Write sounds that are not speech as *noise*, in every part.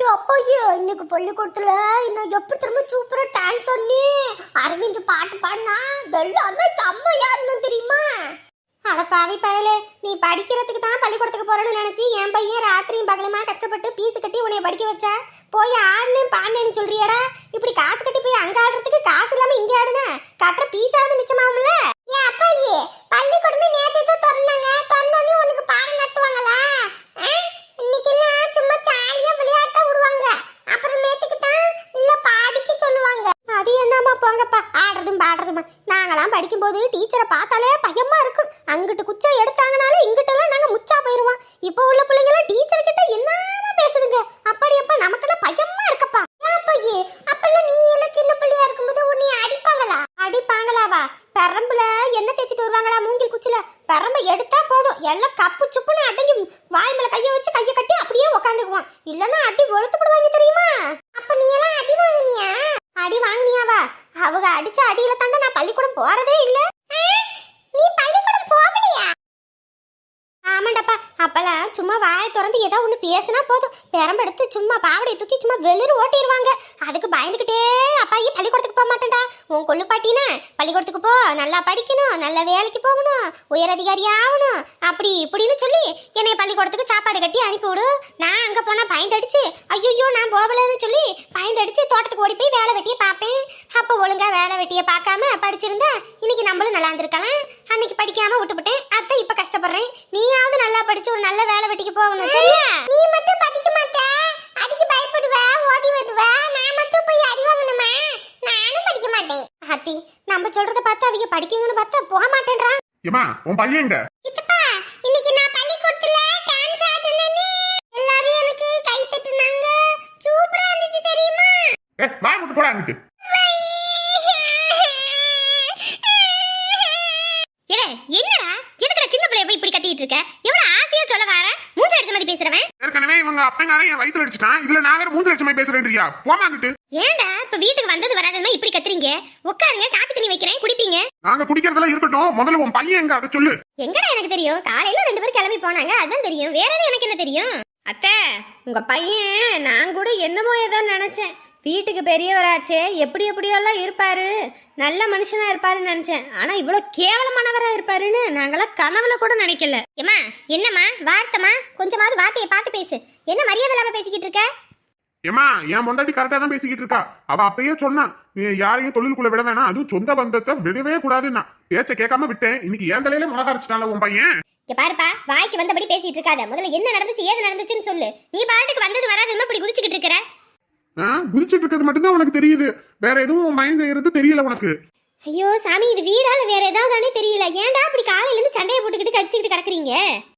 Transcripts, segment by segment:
அப்பையோ இன்னைக்கு பள்ளிக்கூடத்துல இன்னும் எப்படி திரும்ப சூப்பரா டான்ஸ் பண்ணி அரவிந்த் பாட்டு பாடினா எல்லாமே செம்மையா இருந்தோம் தெரியுமா? அட பாவி பயலே நீ படிக்கிறதுக்கு தான் பள்ளிக்கூடத்துக்கு போறேன்னு நினைச்சு என் பையன் ராத்திரியும் பகலுமா கஷ்டப்பட்டு பீஸ் கட்டி உன்னைய படிக்க வச்சா? போய் ஆடுனேன் பாடினேன்னு சொல்றியடா. இப்படி காசு கட்டி போய் அங்க ஆடுறதுக்கு காசு இல்லாம இங்க ஆடுன? கட்டுற பீஸாவது மிச்சமாகும்ல ஏன் அப்பாயே பள்ளிக்கூடம் நேத்து தான் திறந்தாங்க திறந்தோடனே உனக்கு பாடம் நடத்துவாங்களா ஆ? இன்னைக்கு என்ன சும்மா ஜாலியா விளையாட்ட விடுவாங்க அப்புறமேட்டுக்கு தான் இல்ல பாடிக்க சொல்லுவாங்க அது என்னம்மா போங்கப்பா ஆடுறதும் பாடுறதுமா. நாங்களாம் படிக்கும்போது டீச்சரை பார்த்தாலே பயமா இருக்கும். அங்கிட்டு குச்சா எடுத்தாங்கனாலும் இங்கிட்டெல்லாம் நாங்கள் முச்சா போயிடுவோம் இப்போ உள்ள பிள்ளைங்களாம் டீச்சர் கிட்ட என்னமா பேசுதுங்க? அப்படியப்பா நமக்கெல்லாம் பயமா இருக்கப்பா. அப்பையே அப்பெல்லாம் நீ எல்லாம் சின்ன பிள்ளையா இருக்கும்போது உன்னை அடிப்பாங்களா? அடிப்பாங்களாவா? பெரம்புல என்ன தேய்ச்சிட்டு வருவாங்களா மூங்கில் குச்சில? பெரம்ப எடுத்தா போதும். எல்லாம் கப்பு சுப்புன்னு அடங்கி வாய் மேல கையை வச்சு கையை கட்டி அப்படியே உக்காந்துக்குவான் இல்லைன்னா அடி வெளுத்து விடுவாங்க தெரியுமா? அப்ப நீ எல்லாம் அடி வாங்கினியா? அடி வாங்கினியாவா அவங்க அடிச்ச அடியில தாண்டா நான் பள்ளிக்கூடம் போறதே இல்லை. நீ பள்ளிக்கூடம் போகலையா? அப்பெல்லாம் சும்மா வாயை திறந்து ஏதோ ஒன்று பேசினா போதும். பெரம்பு எடுத்து சும்மா பாவடை தூக்கி சும்மா வெளிர் ஓட்டிடுவாங்க அதுக்கு பயந்துக்கிட்டே அப்பாயி பள்ளிக்கூடத்துக்கு போக மாட்டேன்டா. உன் கொள்ளு பாட்டினா பள்ளிக்கூடத்துக்கு போ நல்லா படிக்கணும் நல்ல வேலைக்கு போகணும் உயர் அதிகாரி ஆகணும் அப்படி இப்படின்னு சொல்லி என்னை பள்ளிக்கூடத்துக்கு சாப்பாடு கட்டி அனுப்பிவிடு. நான் அங்கே போனால் பயந்தடிச்சு ஐயோ நான் போகலன்னு சொல்லி பயந்தடிச்சு தோட்டத்துக்கு ஓடி போய் வேலை வெட்டியை பார்ப்பேன். அப்போ ஒழுங்கா வேலை வெட்டியை பார்க்காம படிச்சிருந்தா இன்னைக்கு நம்மளும் நல்லா இருந்திருக்கலாம். அன்னைக்கு படிக்காம விட்டுவிட்டேன் அத்தை இப்ப கஷ்டப்படுறேன். நீயாவது நல்லா படிச்சு ஒரு நல்ல வேலை வெட்டிக்கு போகணும் சரியா? நீ மட்டும் படிக்க மாட்ட. அடிக்கு பயப்படுவ ஓடி வருவ. நான் மட்டும் போய் அடி வாங்கணுமா? நானும் படிக்க மாட்டேன். அத்தி நம்ம சொல்றத பார்த்து அவங்க படிக்கணும்னு பார்த்தா போக மாட்டேன்றான். ஏமா உன் பையன் எங்க? சித்தப்பா இன்னைக்கு நான் பள்ளிக்கூடத்துல டான்ஸ் ஆடுனேனே எல்லாரும் எனக்கு கை தட்டுனாங்க. சூப்பரா இருந்துச்சு தெரியுமா? ஏ வாய் விட்டு போடா அங்கிட்டு. என்னடா? எதுக்குடா சின்ன பிள்ளைய போய் இப்படி கத்திட்டு இருக்க? எவ்வளவு சொல்ல வர? மூஞ்சி அடிச்ச மாதிரி பேசுறவன். ஏற்கனவே இவங்க அப்பங்காரன் என் வயித்துல அடிச்சிட்டான். இதுல நான் வேற மூஞ்சு லட்சமா பேசுறேன்றியா போமா அங்கிட்டு. ஏன்டா இப்ப வீட்டுக்கு வந்தது வராதமா இப்படி கத்துறீங்க? உட்காருங்க காப்பி தண்ணி வைக்கிறேன் குடிப்பீங்க. நாங்க குடிக்கிறதெல்லாம் இருக்கட்டும். முதல்ல உன் பையன் எங்க? அதை சொல்லு. எங்கடா எனக்கு தெரியும்? காலையில ரெண்டு பேரும் கிளம்பி போனாங்க. அதான் தெரியும். வேற எனக்கு என்ன தெரியும்? அத்தை உங்க பையன் நான் கூட என்னமோ ஏதோ நினைச்சேன். வீட்டுக்கு பெரியவராச்சே எப்படி எப்படியெல்லாம் இருப்பாரு? நல்ல மனுஷனா இருப்பாருன்னு நினைச்சேன். ஆனா இவ்வளவு கேவலமானவரா இருப்பாருன்னு நாங்கெல்லாம் கனவுல கூட நினைக்கல. ஏமா என்னம்மா வார்த்தைமா கொஞ்சமாவது வார்த்தையை பார்த்து பேசு. என்ன மரியாதை இல்லாம பேசிக்கிட்டு இருக்க? ஏமா என் பொண்டாட்டி கரெக்டா தான் பேசிக்கிட்டு இருக்கா. அவ அப்பயே சொன்னான் நீ யாரையும் தொழிலுக்குள்ள விட வேணாம் அதுவும் சொந்த பந்தத்தை விடவே கூடாதுன்னா. பேச்ச கேட்காம விட்டேன். இன்னைக்கு என் தலையில மிளகா அரைச்சிட்டான்ல உன் பையன்? இங்க பாருப்பா வாய்க்கு வந்தபடி பேசிட்டு இருக்காத. முதல்ல என்ன நடந்துச்சு ஏது நடந்துச்சுன்னு சொல்லு. நீ பாட்டுக்கு வந்தது வராது இப்படி குதிச்சுக்கிட்டு இருக்கிற? குதிச்சிட்டு இருக்கிறது மட்டும்தான் உனக்கு தெரியுது. வேற எதுவும் பையன் செய்யறது தெரியல உனக்கு? ஐயோ சாமி இது வீடால வேற ஏதாவது தெரியல. ஏன்டா அப்படி காலையில இருந்து சண்டையை போட்டுக்கிட்டு கடிச்சுக்கிட்டு கிடக்குறீங்க?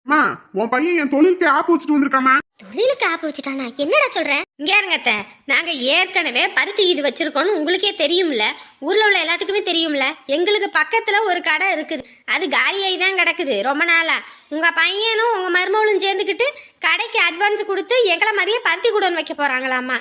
அம்மா உன் பையன் என் தொழிலுக்கு ஆப்பு வச்சுட்டு வந்திருக்காமா தொழிலுக்கு ஆப்பு வச்சுட்டானா? என்னடா சொல்ற? இங்க இருங்க அத்தை. நாங்க ஏற்கனவே பருத்தி இது வச்சிருக்கோம்னு உங்களுக்கே தெரியும்ல. ஊர்ல உள்ள எல்லாத்துக்குமே தெரியும்ல. எங்களுக்கு பக்கத்துல ஒரு கடை இருக்குது. அது காலியாகி தான் கிடக்குது. ரொம்ப நாளா. உங்க பையனும் உங்க மருமகளும் சேர்ந்துக்கிட்டு கடைக்கு அட்வான்ஸ் கொடுத்து எங்களை மாதிரியே பருத்தி குடோன் வைக்க போறாங்களாமா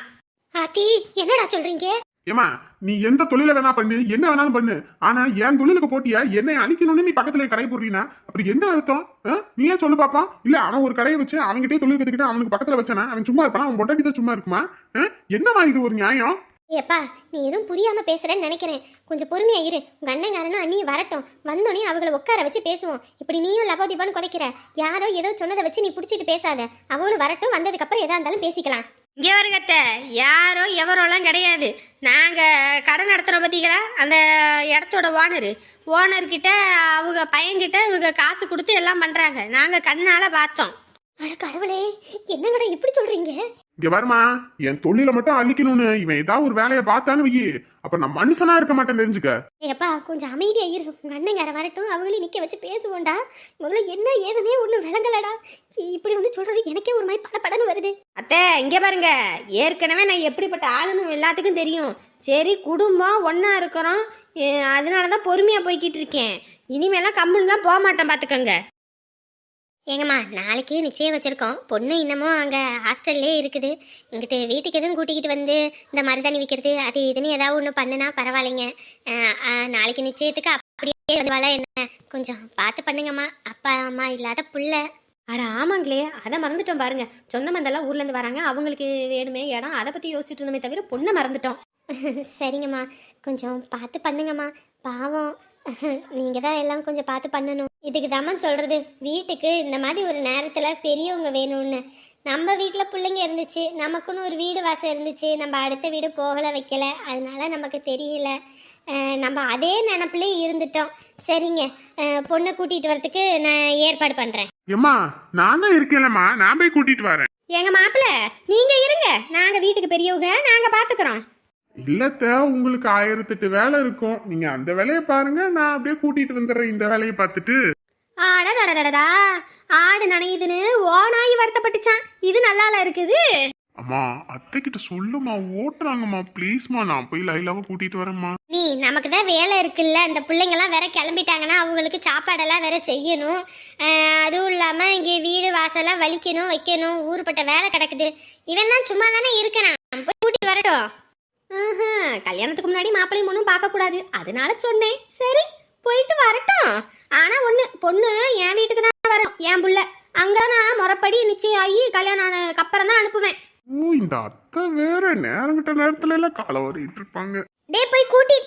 ஆத்தி என்னடா சொல்றீங்க? ஏமா நீ எந்த தொழில வேணா பண்ணு என்ன வேணாலும் பண்ணு. ஆனா என் தொழிலுக்கு போட்டியா? என்னை அழிக்கணும்னு நீ பக்கத்துல கடை போடுறீனா? அப்படி என்ன அர்த்தம்? ஆ? நீயே சொல்லு பாப்பா இல்ல அவன் ஒரு கடையை வச்சு அவன்கிட்டயே தொழில் கத்துக்கிட்டு அவனுக்கு பக்கத்துல வச்சானா? அவன் சும்மா இருப்பானா? அவன் பொண்டாட்டி தான் சும்மா இருக்குமா? ஆ? என்னம்மா இது ஒரு நியாயம்? ஏப்பா நீ எதுவும் புரியாம பேசுறேன்னு நினைக்கிறேன். கொஞ்சம் பொறுமையா இரு. உங்க அண்ணங்காரனும் அண்ணி வரட்டும். வந்தோடனே அவங்கள உட்கார வச்சு பேசுவோம். இப்படி நீயும் லபோதிபான்னு குறைக்கிற யாரோ ஏதோ சொன்னதை வச்சு நீ பிடிச்சிட்டு பேசாத. அவங்களும் வரட்டும் வந்ததுக்கு அப்புறம் எதா இருந்தாலும் பேசிக்கலாம். இங்கே வருகத்த யாரோ எவரோலாம் கிடையாது. நாங்கள் கடை நடத்துகிறோம் பார்த்தீங்களா? அந்த இடத்தோட ஓனரு ஓனர்கிட்ட அவங்க பையன்கிட்ட இவங்க காசு கொடுத்து எல்லாம் பண்ணுறாங்க நாங்கள் கண்ணால் பார்த்தோம். அட கடவுளே என்னங்கடா இப்படி சொல்கிறீங்க இங்க வருமா என் தொழில மட்டும் அழிக்கணும்னு இவன் ஏதாவது ஒரு வேலையை பார்த்தான்னு வை அப்ப நான் மனுஷனா இருக்க மாட்டேன் தெரிஞ்சுக்க. ஏப்பா கொஞ்சம் அமைதியா இரு. உங்க அண்ணங்கார வரட்டும் அவங்களையும் நிக்க வச்சு பேசுவோம்டா. முதல்ல என்ன ஏதுனே ஒன்றும் விளங்கலடா. இப்படி வந்து சொல்றது எனக்கே ஒரு மாதிரி படபடன்னு வருது. அத்தை இங்கே பாருங்க. ஏற்கனவே நான் எப்படிப்பட்ட ஆளுன்னு எல்லாத்துக்கும் தெரியும். சரி குடும்பம் ஒன்றா இருக்கிறோம். அதனால தான் பொறுமையாக போய்கிட்டு இருக்கேன். இனிமேலாம் கம்முன்னுலாம் போக மாட்டேன் பார்த்துக்கோங்க ஏங்கம்மா நாளைக்கே நிச்சயம் வச்சிருக்கோம். பொண்ணு இன்னமும் அங்கே ஹாஸ்டல்லே இருக்குது. எங்கிட்ட வீட்டுக்கு எதுவும் கூட்டிக்கிட்டு வந்து இந்த மருதாணி விற்கிறது அது இதுன்னு ஏதாவது ஒன்று பண்ணுனா பரவாயில்லைங்க. நாளைக்கு நிச்சயத்துக்கு அப்படியே வந்து என்ன? கொஞ்சம் பார்த்து பண்ணுங்கம்மா. அப்பா அம்மா இல்லாத புள்ள. அட ஆமாங்களே. அதை மறந்துட்டோம் பாருங்க. சொந்த மந்தெல்லாம் ஊர்ல இருந்து வராங்க. அவங்களுக்கு வேணுமே இடம். அதை பத்தி யோசிச்சுட்டு இருந்தோமே தவிர பொண்ணை மறந்துட்டோம். *laughs* சரிங்கம்மா. கொஞ்சம் பார்த்து பண்ணுங்கம்மா. பாவம். *laughs* நீங்கள் தான் எல்லாம் கொஞ்சம் பார்த்து பண்ணணும். இதுக்கு தாம்மா சொல்கிறது வீட்டுக்கு இந்த மாதிரி ஒரு நேரத்தில் பெரியவங்க வேணும்னு. நம்ம வீட்டில் பிள்ளைங்க இருந்துச்சு நமக்குன்னு ஒரு வீடு வாசம் இருந்துச்சு நம்ம அடுத்த வீடு போகலை வைக்கல அதனால நமக்கு தெரியல. நம்ம அதே நினப்புலே இருந்துட்டோம். சரிங்க. பொண்ணை கூட்டிகிட்டு வரதுக்கு நான் ஏற்பாடு பண்ணுறேன் ஏம்மா நான் தான் இருக்கேன்லம்மா. நான் போய் கூட்டிட்டு வரேன். எங்க மாப்பிள்ள நீங்க இருங்க. நாங்க வீட்டுக்கு பெரியவங்க நாங்க பாத்துக்கிறோம். இல்லத்த உங்களுக்கு ஆயிரத்தெட்டு வேலை இருக்கும். நீங்க அந்த வேலையை பாருங்க நான் அப்படியே கூட்டிட்டு வந்துடுறேன் இந்த வேலையை பார்த்துட்டு. ஆடடடடடா ஆடு நனையுதுன்னு ஓனாயி வருத்தப்பட்டுச்சான். இது நல்லால இருக்குது. அம்மா அத்தை கிட்ட சொல்லுமா ஓட்டுறாங்கம்மா. ப்ளீஸ்மா நான் போய் லைலாவை கூட்டிட்டு வரேம்மா. நீ நமக்கு தான் வேலை இருக்குல்ல. இந்த பிள்ளைங்கெல்லாம் வேற கிளம்பிட்டாங்கன்னா அவங்களுக்கு சாப்பாடெல்லாம் வேற செய்யணும். அதுவும் இல்லாமல் இங்கே வீடு வாசலாம் வலிக்கணும் வைக்கணும். ஊருப்பட்ட வேலை கிடக்குது. இவன் தான் சும்மா தானே இருக்கிறான். போய் கூட்டிட்டு வரட்டும். கல்யாணத்துக்கு முன்னாடி மாப்பிள்ளையும் பொண்ணும் பார்க்க கூடாது அதனால சொன்னேன். சரி போயிட்டு வரட்டும். ஆனா ஒண்ணு பொண்ணு என் வீட்டுக்கு தான் வரும் என் புள்ள. அங்க நான் முறைப்படி நிச்சயம் ஆகி கல்யாணம் ஆனதுக்கு அப்புறம் தான் அனுப்புவேன். ஓ இந்த அத்தை வேற நேரம் கிட்ட நேரத்துல எல்லாம் காலை வரிட்டு இருப்பாங்க. டே போய் கூட்டி.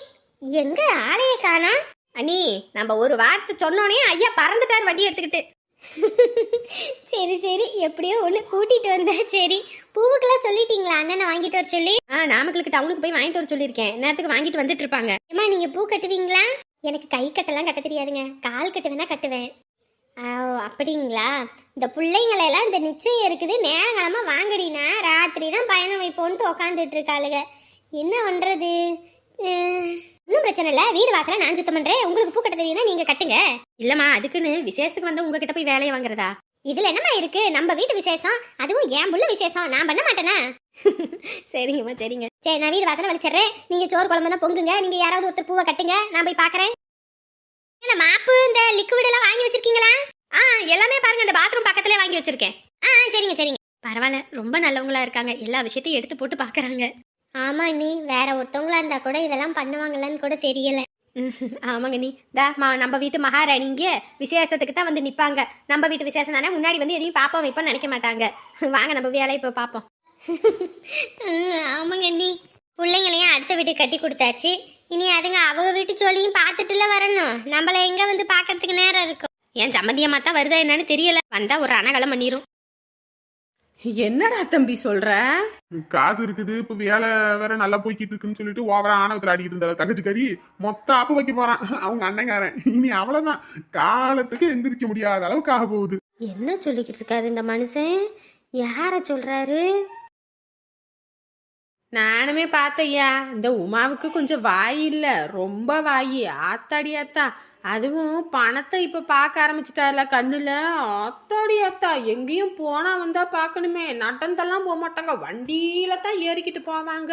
எங்க ஆளைய காணா அண்ணி நம்ம ஒரு வார்த்தை சொன்னோனே ஐயா பறந்துட்டார் வண்டி எடுத்துக்கிட்டு. சரி சரி. எப்படியோ ஒன்று கூட்டிட்டு வந்தா சரி. பூவுக்கெல்லாம் சொல்லிட்டீங்களா? அண்ணனை வாங்கிட்டு வர சொல்லி. ஆ நாமக்கலுக்கு டவுனுக்கு போய் வாங்கிட்டு வர சொல்லியிருக்கேன். நேரத்துக்கு வாங்கிட்டு வந்துட்டு இருப்பாங்க. அம்மா நீங்க பூ கட்டுவீங்களா? எனக்கு கை கட்டெல்லாம் கட்ட தெரியாதுங்க. கால் கட்டு வேணா கட்டுவேன். ஆ, ஓ, அப்படிங்களா? இந்த பிள்ளைங்களை எல்லாம் இந்த நிச்சயம் இருக்குது. நேரங்களமா வாங்கடினா ராத்திரி தான் பயணம் வைப்போன்ட்டு உக்காந்துட்டு இருக்காளுங்க என்ன பண்றது? ஒன்றும் பிரச்சனை இல்லை. வீடு வாசலை நான் சுத்தம் பண்றேன். உங்களுக்கு பூ கட்ட தெரியும்னா நீங்க கட்டுங்க. இல்லம்மா அதுக்குன்னு விசேஷத்துக்கு வந்து உங்ககிட்ட போய் வேலையை வாங்குறதா? இதுல என்னம்மா இருக்கு? நம்ம வீட்டு விசேஷம். அதுவும் என் புள்ள விசேஷம். நான் பண்ண மாட்டேனா? *laughs* சரிங்கம்மா சரிங்க. சரி நான் வீடு வாசலை வலிச்சிடுறேன். நீங்க சோறு குழம்புனா பொங்குங்க. நீங்க யாராவது ஒருத்தர் பூவை கட்டுங்க. நான் போய் பாக்குறேன். இந்த மாப்பு இந்த லிக்விட் எல்லாம் வாங்கி வச்சிருக்கீங்களா? ஆ எல்லாமே பாருங்க. இந்த பாத்ரூம் பக்கத்துலயே வாங்கி வச்சிருக்கேன். ஆ சரிங்க சரிங்க. பரவாயில்ல. ரொம்ப நல்லவங்களா இருக்காங்க. எல்லா விஷயத்தையும் எடுத்து போட்டு பாக்குறாங்க. ஆமா நீ வேற ஒருத்தவங்களா இருந்தா கூட இதெல்லாம் பண்ணுவாங்களான்னு கூட தெரியல. ஆமாங்க நீ தா மா நம்ம வீட்டு மகாராணிங்க விசேஷத்துக்கு தான் வந்து நிப்பாங்க. நம்ம வீட்டு விசேஷம் தானே? முன்னாடி வந்து எதையும் பாப்போம் வைப்போம்னு நினைக்க மாட்டாங்க. வாங்க நம்ம வேலையை இப்போ பார்ப்போம் ஆமாங்க நீ பிள்ளைங்களையும் அடுத்த வீட்டுக்கு கட்டி கொடுத்தாச்சு. இனி அதுங்க அவங்க வீட்டு ஜோலியும் பார்த்துட்டுல வரணும். நம்மள எங்க வந்து பார்க்கறதுக்கு நேரம் இருக்கும்? என் சம்மந்தியம்மா தான் வருதா என்னன்னு தெரியல. வந்தா ஒரு அனகலம் பண்ணிரும். என்னடா தம்பி சொல்ற? காசு இருக்குது இப்ப வேலை வேற நல்லா போய்கிட்டு இருக்குன்னு சொல்லிட்டு ஓவரா ஆணவத்துல ஆடிக்கிட்டு இருந்தா. தங்கச்சி கறி மொத்த ஆப்பு வைக்க போறான். அவங்க அண்ணங்காரன். இனி அவ்வளவுதான். காலத்துக்கு எந்திரிக்க முடியாத அளவுக்கு ஆக போகுது. என்ன சொல்லிக்கிட்டு இருக்காரு இந்த மனுஷன்? யார சொல்றாரு? நானுமே பார்த்தையா இந்த உமாவுக்கு கொஞ்சம் வாய் இல்லை. ரொம்ப வாய். ஆத்தாடி ஆத்தா. அதுவும் பணத்தை இப்போ பார்க்க ஆரம்பிச்சிட்டால கண்ணில். ஆத்தாடி ஆத்தா. எங்கேயும் போனால் வந்தால் பார்க்கணுமே. நடந்தெல்லாம் போக மாட்டாங்க வண்டியில தான் ஏறிக்கிட்டு போவாங்க.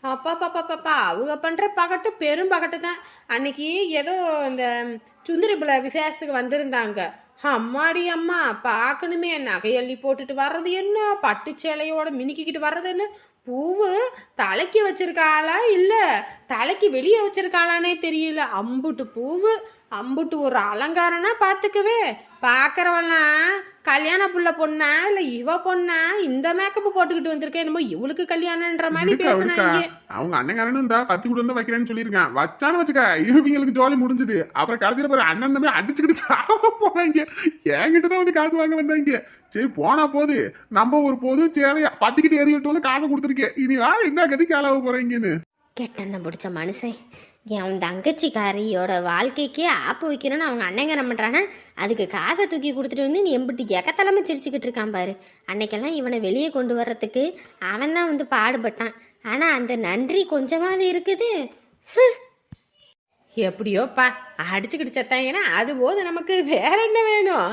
அப்பா பாப்பா பாப்பா அவங்க பண்ணுற பகட்டு பெரும் பகட்டு தான். அன்னைக்கு ஏதோ இந்த சுந்தரி பிள்ளை விசேஷத்துக்கு வந்திருந்தாங்க. அம்மாடி அம்மா பார்க்கணுமே. நகையள்ளி போட்டுட்டு வர்றது என்ன? பட்டு சேலையோட மினுக்கிக்கிட்டு வர்றது என்ன? பூவு தலைக்கு வச்சிருக்காளா இல்லை தலைக்கு வெளியே வச்சிருக்காளானே தெரியல. அம்புட்டு பூவு. அம்புட்டு ஒரு அலங்காரம்னா பாத்துக்கவே. பாக்குறவெல்லாம் கல்யாண புள்ள பொண்ணா இல்ல இவ பொண்ணா இந்த மேக்கப் போட்டுக்கிட்டு வந்திருக்கேன் என்னமோ இவளுக்கு கல்யாணம்ன்ற மாதிரி. பேசுனாங்க. அவங்க அண்ணங்காரனும் இந்த கத்தி கூட வந்து வைக்கிறேன்னு சொல்லியிருக்கான். வச்சான்னு வச்சுக்க இவங்களுக்கு ஜோலி முடிஞ்சது. அப்புறம் கடைசியில பாரு அண்ணன் தம்பி அடிச்சுக்கிட்டு சாவ போறாங்க. என்கிட்ட தான் வந்து காசு வாங்க வந்தாங்க. சரி போனா போது. நம்ம ஒரு போது சேலையா பத்திக்கிட்டு ஏறிட்டோம்னு காசை கொடுத்துருக்கேன். இனி யார் என்ன கதிக்கு ஆளாக போறீங்கன்னு? கெட்டண்ண பிடிச்ச மனுஷன். என் தங்கச்சிக்காரியோட வாழ்க்கைக்கு ஆப்பு வைக்கணும்னு அவங்க அண்ணங்க என்ன அதுக்கு காசை தூக்கி கொடுத்துட்டு வந்து நீ எம்பிட்டு எக்கத்தலமே சிரிச்சுக்கிட்டு இருக்கான் பாரு. அன்னைக்கெல்லாம் இவனை வெளியே கொண்டு வர்றதுக்கு அவன் தான் வந்து பாடுபட்டான். ஆனால் அந்த நன்றி கொஞ்சமாவது இருக்குது. எப்படியோப்பா அடிச்சுக்கிட்டு செத்தாங்கன்னா அது போது நமக்கு வேற என்ன வேணும்?